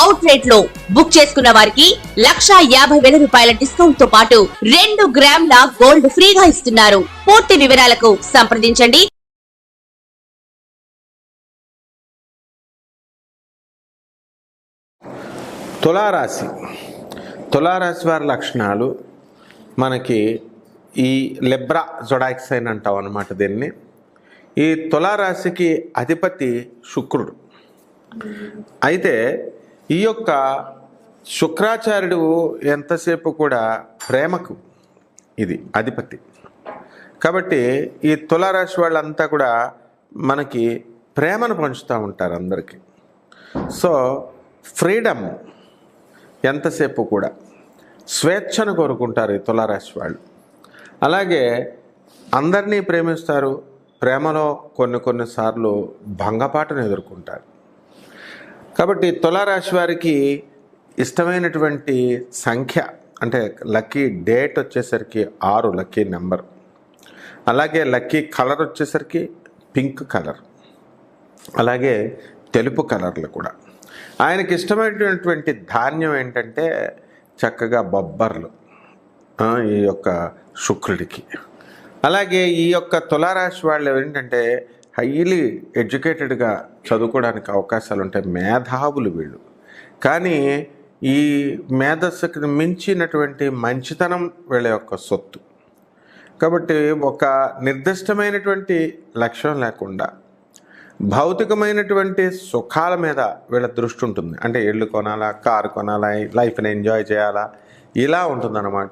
Out రేట్లో book చేసుకున్న వారికి లక్షా యాభై వేల రూపాయల డిస్కౌంట్తో పాటు రెండు గ్రాముల గోల్డ్ ఫ్రీగా ఇస్తున్నారు. పూర్తి వివరాలకు సంప్రదించండి. తులారాశి. తులారాశి వారి లక్షణాలు మనకి ఈ లెబ్రా జొడాక్సైన్ అని అంటాం అనమాట దీన్ని. ఈ తులారాశికి అధిపతి శుక్రుడు. అయితే ఈ యొక్క శుక్రాచార్యుడు ఎంతసేపు కూడా ప్రేమకు ఇది అధిపతి. కాబట్టి ఈ తులారాశి వాళ్ళంతా కూడా మనకి ప్రేమను పంచుతూ ఉంటారు అందరికీ. సో ఫ్రీడమ్ ఎంతసేపు కూడా స్వేచ్ఛను కోరుకుంటారు ఈ తులారాశి వాళ్ళు. అలాగే అందరినీ ప్రేమిస్తారు ప్రేమలో కొన్ని కొన్నిసార్లు భంగపాటును ఎదుర్కొంటారు. కాబట్టి తులారాశి వారికి ఇష్టమైనటువంటి సంఖ్య అంటే లక్కీ డేట్ వచ్చేసరికి ఆరు లక్కీ నెంబర్. అలాగే లక్కీ కలర్ వచ్చేసరికి పింక్ కలర్. అలాగే తెలుపు కలర్లు కూడా. ఆయనకి ఇష్టమైనటువంటి ధాన్యం ఏంటంటే చక్కగా బొబ్బర్లు ఈ యొక్క శుక్రుడికి. అలాగే ఈ యొక్క తులారాశి వాళ్ళు ఏంటంటే హైలీ ఎడ్యుకేటెడ్గా చదువుకోవడానికి అవకాశాలు ఉంటాయి మేధావులు వీళ్ళు. కానీ ఈ మేధస్సుకి మించినటువంటి మంచితనం వీళ్ళ యొక్క సొత్తు. కాబట్టి ఒక నిర్దిష్టమైనటువంటి లక్ష్యం లేకుండా భౌతికమైనటువంటి సుఖాల మీద వీళ్ళ దృష్టి ఉంటుంది. అంటే ఇళ్ళు కొనాలా కారు కొనాలా లైఫ్ని ఎంజాయ్ చేయాలా ఇలా ఉంటుందన్నమాట.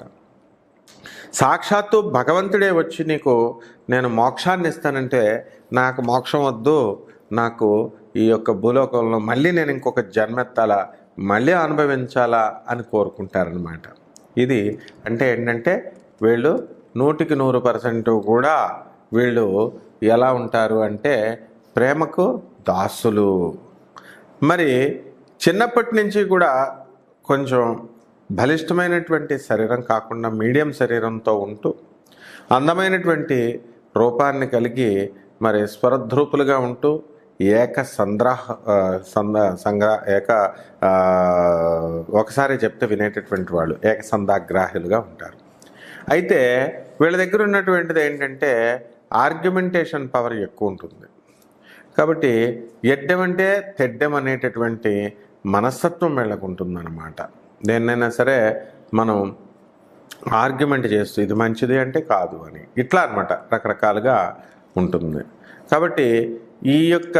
సాక్షాత్తు భగవంతుడే వచ్చి నీకు నేను మోక్షాన్ని ఇస్తానంటే నాకు మోక్షం వద్దు. నాకు ఈ యొక్క భూలోకంలో మళ్ళీ నేను ఇంకొక జన్మెత్తాలా? మళ్ళీ అనుభవించాలా? అని కోరుకుంటారనమాట ఇది అంటే ఏంటంటే వీళ్ళు నూటికి నూరు పర్సెంట్ కూడా వీళ్ళు ఎలా ఉంటారు అంటే ప్రేమకు దాసులు. మరి చిన్నప్పటి నుంచి కూడా కొంచెం బలిష్టమైనటువంటి శరీరం కాకుండా మీడియం శరీరంతో ఉంటూ అందమైనటువంటి రూపాన్ని కలిగి మరి స్వరధ్రూపులుగా ఉంటూ ఏక సంద్రాహ సంద సంగ్ర ఏక ఒకసారి చెప్తే వినేటటువంటి వాళ్ళు ఏక సందాగ్రాహులుగా ఉంటారు. అయితే వీళ్ళ దగ్గర ఉన్నటువంటిది ఏంటంటే ఆర్గ్యుమెంటేషన్ పవర్ ఎక్కువ ఉంటుంది. కాబట్టి ఎడ్డెం అంటే తెడ్డెం అనేటటువంటి మనస్తత్వం వీళ్ళకు ఉంటుందన్నమాట. దేన్నైనా సరే మనం ఆర్గ్యుమెంట్ చేస్తూ ఇది మంచిది అంటే కాదు అని. ఇట్లా అనమాట రకరకాలుగా ఉంటుంది. కాబట్టి ఈ యొక్క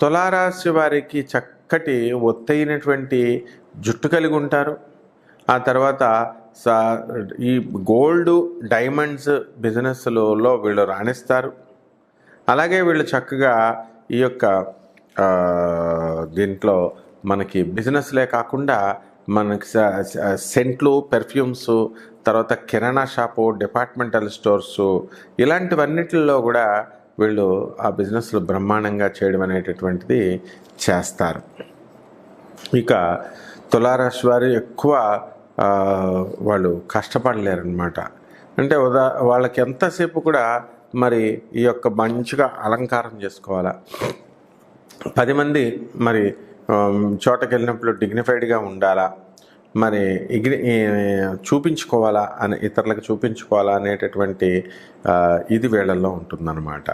తులారాశి వారికి చక్కటి ఒత్తైనటువంటి జుట్టు కలిగి ఉంటారు. ఆ తర్వాత ఈ గోల్డ్ డైమండ్స్ బిజినెస్లలో వీళ్ళు రాణిస్తారు. అలాగే వీళ్ళు చక్కగా ఈ యొక్క దీంట్లో మనకి బిజినెస్లే కాకుండా మనకి సెంట్లు పెర్ఫ్యూమ్స్ తర్వాత కిరాణా షాపు డిపార్ట్మెంటల్ స్టోర్స్ ఇలాంటివన్నిటిలో కూడా వీళ్ళు ఆ బిజినెస్లు బ్రహ్మాండంగా చేయడం అనేటటువంటిది చేస్తారు. ఇక తులారాశి వారు ఎక్కువ వాళ్ళు కష్టపడలేరనమాట అంటే ఉదా వాళ్ళకి ఎంతసేపు కూడా మరి ఈ యొక్క మంచిగా అలంకారం చేసుకోవాలా? పది మంది మరి చోటకి వెళ్ళినప్పుడు డిగ్నిఫైడ్గా ఉండాలా? మరి ఇగ్ని చూపించుకోవాలా? అని ఇతరులకు చూపించుకోవాలా అనేటటువంటి ఇది వీళ్ళల్లో ఉంటుందన్నమాట.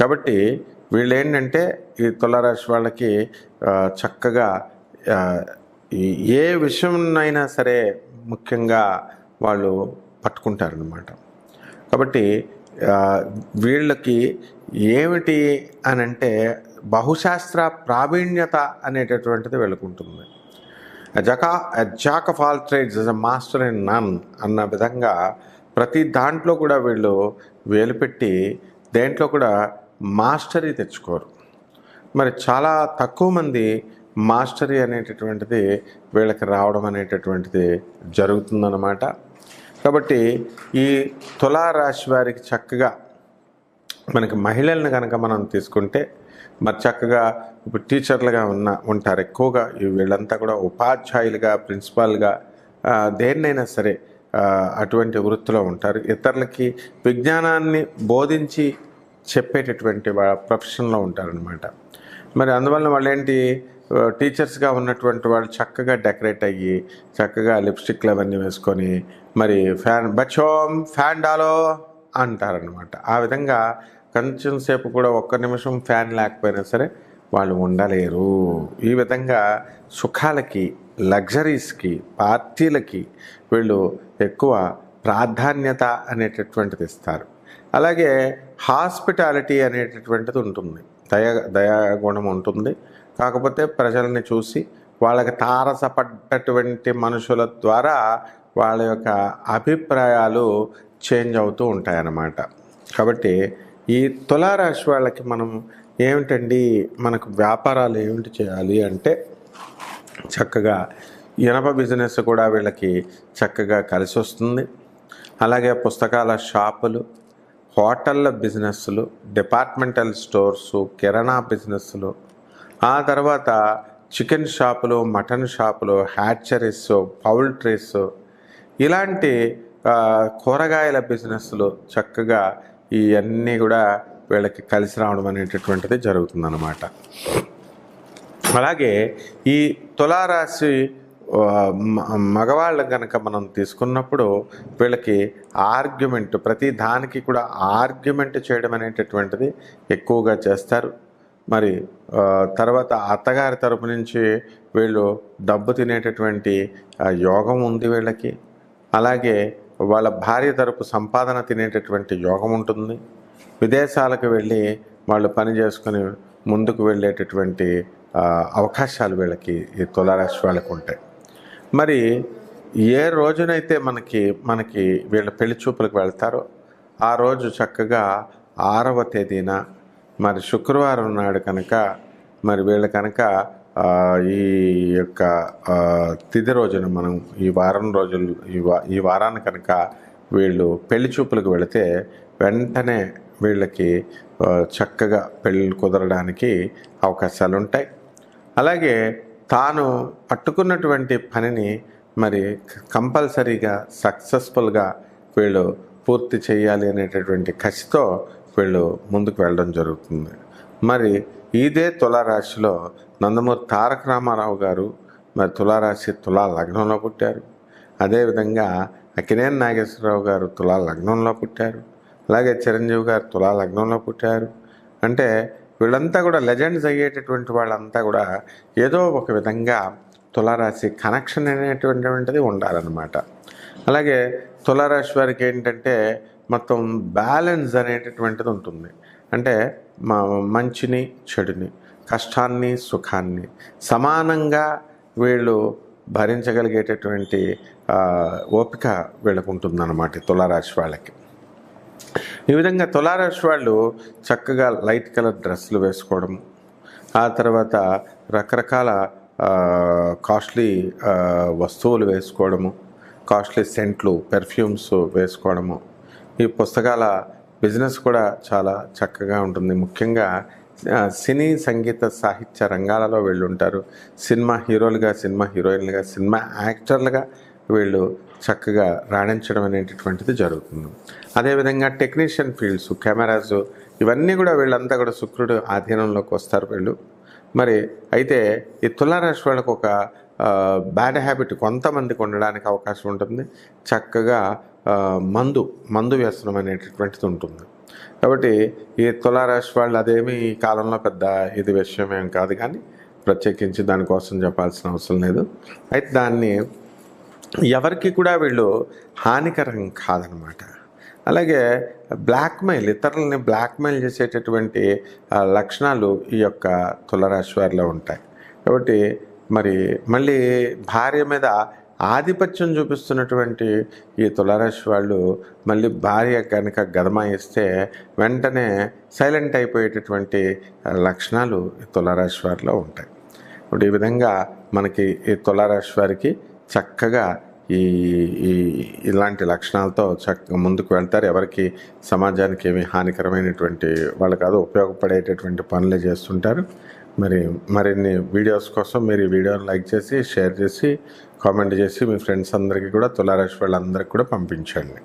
కాబట్టి వీళ్ళు ఏంటంటే ఈ తులారాశి వాళ్ళకి చక్కగా ఏ విషయంనైనా సరే ముఖ్యంగా వాళ్ళు పట్టుకుంటారనమాట కాబట్టి వీళ్ళకి ఏమిటి అని అంటే బహుశాస్త్ర ప్రావీణ్యత అనేటటువంటిది వీళ్ళకు ఉంటుంది జకా jack of all trades is a master in none అన్న విధంగా ప్రతి దాంట్లో కూడా వీళ్ళు వేలు పెట్టి దేంట్లో కూడా మాస్టరీ తెచ్చుకోరు. మరి చాలా తక్కువ మంది మాస్టరీ అనేటటువంటిది వీళ్ళకి రావడం అనేటటువంటిది జరుగుతుందన్నమాట. కాబట్టి ఈ తులారాశి వారికి చక్కగా మనకి మహిళలను కనుక మనం తీసుకుంటే మరి చక్కగా ఇప్పుడు టీచర్లుగా ఉన్న ఉంటారు ఎక్కువగా వీళ్ళంతా కూడా ఉపాధ్యాయులుగా ప్రిన్సిపాల్గా దేన్నైనా సరే అటువంటి వృత్తిలో ఉంటారు. ఇతరులకి విజ్ఞానాన్ని బోధించి చెప్పేటటువంటి ప్రొఫెషన్లో ఉంటారనమాట మరి అందువల్ల వాళ్ళు ఏంటి టీచర్స్గా ఉన్నటువంటి వాళ్ళు చక్కగా డెకరేట్ అయ్యి చక్కగా లిప్స్టిక్లు అవన్నీ వేసుకొని మరి ఫ్యాన్ బచ్చోం ఫ్యాన్ డాలో అంటారనమాట ఆ విధంగా కొంచెం సేపు కూడా ఒక్క నిమిషం ఫ్యాన్ లేకపోయినా సరే వాళ్ళు ఉండలేరు. ఈ విధంగా సుఖాలకి లగ్జరీస్కి పార్టీలకి వీళ్ళు ఎక్కువ ప్రాధాన్యత అనేటటువంటిది ఇస్తారు. అలాగే హాస్పిటాలిటీ అనేటటువంటిది ఉంటుంది. దయ దయాగుణం ఉంటుంది. కాకపోతే ప్రజల్ని చూసి వాళ్ళకి తారసపడ్డటువంటి మనుషుల ద్వారా వాళ్ళ యొక్క అభిప్రాయాలు చేంజ్ అవుతూ ఉంటాయన్నమాట. కాబట్టి ఈ తులారాశి వాళ్ళకి మనం ఏమిటండి? మనకు వ్యాపారాలు ఏమిటి చేయాలి అంటే చక్కగా ఇనప బిజినెస్ కూడా వీళ్ళకి చక్కగా కలిసి వస్తుంది. అలాగే పుస్తకాల షాపులు హోటళ్ళ బిజినెస్లు డిపార్ట్మెంటల్ స్టోర్సు కిరాణా బిజినెస్లు. ఆ తర్వాత చికెన్ షాపులు మటన్ షాపులు హ్యాచరీస్ పౌల్ట్రీస్. ఇలాంటి కూరగాయల బిజినెస్లు చక్కగా ఇవన్నీ కూడా వీళ్ళకి కలిసి రావడం అనేటటువంటిది జరుగుతుందన్నమాట. అలాగే ఈ తులారాశి మగవాళ్ళు మగవాళ్ళ కనుక మనం తీసుకున్నప్పుడు వీళ్ళకి ఆర్గ్యుమెంట్ ప్రతి దానికి కూడా ఆర్గ్యుమెంట్ చేయడం అనేటటువంటిది ఎక్కువగా చేస్తారు. మరి తర్వాత అత్తగారి తరపు నుంచి వీళ్ళు డబ్బు తినేటటువంటి యోగం ఉంది వీళ్ళకి. అలాగే వాళ్ళ భార్య తరపు సంపాదన తినేటటువంటి యోగం ఉంటుంది. విదేశాలకు వెళ్ళి వాళ్ళు పని చేసుకుని ముందుకు వెళ్ళేటటువంటి అవకాశాలు వీళ్ళకి ఈ తులారాశి వాళ్ళకు ఉంటాయి. మరి ఏ రోజునైతే మనకి మనకి వీళ్ళ పెళ్ళి చూపులకు వెళ్తారో ఆ రోజు చక్కగా ఆరవ తేదీన మరి శుక్రవారం నాడు కనుక మరి వీళ్ళు కనుక ఈ యొక్క తిది తిథి రోజున మనం ఈ వారం రోజులు ఈ వా ఈ వారాన్ని కనుక వీళ్ళు పెళ్ళి చూపులకు వెళితే వెంటనే వీళ్ళకి చక్కగా పెళ్ళి కుదరడానికి అవకాశాలు ఉంటాయి అలాగే తాను పట్టుకున్నటువంటి పనిని మరి కంపల్సరీగా సక్సెస్ఫుల్గా వీళ్ళు పూర్తి చేయాలి అనేటటువంటి కసితో వీళ్ళు ముందుకు వెళ్ళడం జరుగుతుంది. మరి ఇదే తులారాశిలో నందమూరి తారక రామారావు గారు మరి తులారాశి తులా లగ్నంలో పుట్టారు. అదేవిధంగా అక్కినేని నాగేశ్వరరావు గారు తులా లగ్నంలో పుట్టారు. అలాగే చిరంజీవి గారు తులా లగ్నంలో పుట్టారు. అంటే వీళ్ళంతా కూడా లెజెండ్స్ అయ్యేటటువంటి వాళ్ళంతా కూడా ఏదో ఒక విధంగా తులారాశి కనెక్షన్ అనేటువంటిది ఉండాలన్నమాట. అలాగే తులారాశి వారికి ఏంటంటే మొత్తం బ్యాలెన్స్ అనేటటువంటిది ఉంటుంది. అంటే మా మంచిని చెడుని. కష్టాన్ని సుఖాన్ని సమానంగా వీళ్ళు భరించగలిగేటటువంటి ఓపిక వీళ్ళకు ఉంటుందన్నమాట తులారాశి వాళ్ళకి. ఈ విధంగా తులారాశి వాళ్ళు చక్కగా లైట్ కలర్ డ్రెస్సులు వేసుకోవడం ఆ తర్వాత రకరకాల కాస్ట్లీ వస్తువులు వేసుకోవడము కాస్ట్లీ సెంట్లు పెర్ఫ్యూమ్స్ వేసుకోవడము ఈ పుస్తకాల బిజినెస్ కూడా చాలా చక్కగా ఉంటుంది. ముఖ్యంగా సినీ సంగీత సాహిత్య రంగాలలో వీళ్ళు ఉంటారు. సినిమా హీరోలుగా సినిమా హీరోయిన్లుగా సినిమా యాక్టర్లుగా వీళ్ళు చక్కగా రాణించడం అనేటటువంటిది జరుగుతుంది. అదేవిధంగా టెక్నీషియన్ ఫీల్డ్స్ కెమెరాస్ ఇవన్నీ కూడా వీళ్ళంతా కూడా శుక్రుడు ఆధీనంలోకి వస్తారు వీళ్ళు. మరి అయితే ఈ తులారాశి వాళ్ళకు ఒక బ్యాడ్ హ్యాబిట్ కొంతమందికి ఉండడానికి అవకాశం ఉంటుంది. చక్కగా మందు మందు వ్యసనం అనేటటువంటిది ఉంటుంది. కాబట్టి ఈ తులారాశి వాళ్ళు అదేమి ఈ కాలంలో పెద్ద ఇది విషయం ఏం కాదు కానీ ప్రత్యేకించి దానికోసం చెప్పాల్సిన అవసరం లేదు. అయితే దాన్ని ఎవరికి కూడా వీళ్ళు హానికరం కాదనమాట. అలాగే బ్లాక్మెయిల్ ఇతరులని బ్లాక్మెయిల్ చేసేటటువంటి లక్షణాలు ఈ యొక్క తులరాశి వారిలో ఉంటాయి. కాబట్టి మరి మళ్ళీ భార్య మీద ఆధిపత్యం చూపిస్తున్నటువంటి ఈ తులారాశి వాళ్ళు మళ్ళీ భార్య కనుక గదమాయిస్తే వెంటనే సైలెంట్ అయిపోయేటటువంటి లక్షణాలు ఈ తులారాశి వారిలో ఉంటాయి. ఇప్పుడు ఈ విధంగా మనకి ఈ తులారాశి వారికి చక్కగా ఈ ఈ ఇలాంటి లక్షణాలతో చక్క ముందుకు వెళ్తారు. ఎవరికి సమాజానికి ఏమి హానికరమైనటువంటి వాళ్ళకి కాదు ఉపయోగపడేటటువంటి పనులే చేస్తుంటారు. మరి మరిన్ని వీడియోస్ కోసం మీరు ఈ వీడియోని లైక్ చేసి షేర్ చేసి కామెంట్ చేసి మీ ఫ్రెండ్స్ అందరికీ కూడా తులారాశి వాళ్ళందరికీ కూడా పంపించండి.